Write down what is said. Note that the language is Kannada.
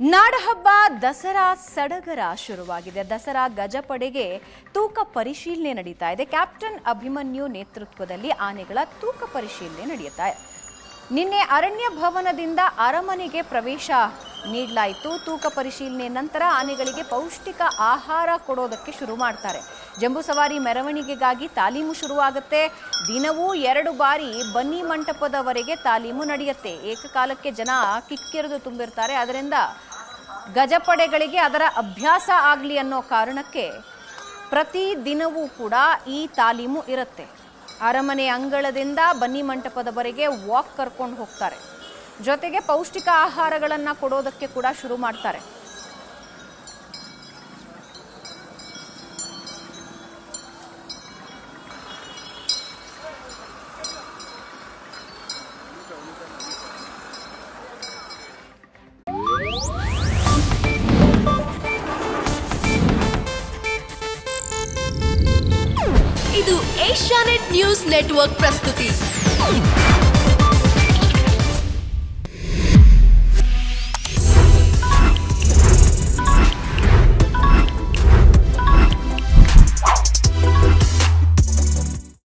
ನಾಡಹಬ್ಬ ದಸರಾ ಸಡಗರ ಶುರುವಾಗಿದೆ. ದಸರಾ ಗಜಪಡೆಗೆ ತೂಕ ಪರಿಶೀಲನೆ ನಡೀತಾ ಇದೆ. ಕ್ಯಾಪ್ಟನ್ ಅಭಿಮನ್ಯು ನೇತೃತ್ವದಲ್ಲಿ ಆನೆಗಳ ತೂಕ ಪರಿಶೀಲನೆ ನಡೆಯುತ್ತಾ ಇದೆ. ನಿನ್ನೆ ಅರಣ್ಯ ಭವನದಿಂದ ಅರಮನೆಗೆ ಪ್ರವೇಶ ನೀಡಲಾಯಿತು. ತೂಕ ಪರಿಶೀಲನೆ ನಂತರ ಆನೆಗಳಿಗೆ ಪೌಷ್ಟಿಕ ಆಹಾರ ಕೊಡೋದಕ್ಕೆ ಶುರು ಮಾಡ್ತಾರೆ. ಜಂಬೂ ಸವಾರಿ ಮೆರವಣಿಗೆಗಾಗಿ ತಾಲೀಮು ಶುರುವಾಗುತ್ತೆ. ದಿನವೂ ಎರಡು ಬಾರಿ ಬನ್ನಿ ಮಂಟಪದವರೆಗೆ ತಾಲೀಮು ನಡೆಯುತ್ತೆ. ಏಕಕಾಲಕ್ಕೆ ಜನ ಕಿಕ್ಕಿರಿದು ತುಂಬಿರ್ತಾರೆ. ಅದರಿಂದ ಗಜಪಡೆಗಳಿಗೆ ಅದರ ಅಭ್ಯಾಸ ಆಗಲಿ ಅನ್ನೋ ಕಾರಣಕ್ಕೆ ಪ್ರತಿ ದಿನವೂ ಕೂಡ ಈ ತಾಲೀಮು ಇರುತ್ತೆ. ಅರಮನೆ ಅಂಗಳದಿಂದ ಬನ್ನಿ ಮಂಟಪದವರೆಗೆ ವಾಕ್ ಕರ್ಕೊಂಡು ಹೋಗ್ತಾರೆ. ಜೊತೆಗೆ ಪೌಷ್ಟಿಕ ಆಹಾರಗಳನ್ನು ಕೊಡೋದಕ್ಕೆ ಕೂಡ ಶುರು ಮಾಡ್ತಾರೆ. ಇದು ಏಷ್ಯಾನೆಟ್ ನ್ಯೂಸ್ ನೆಟ್ವರ್ಕ್ ಪ್ರಸ್ತುತಿ.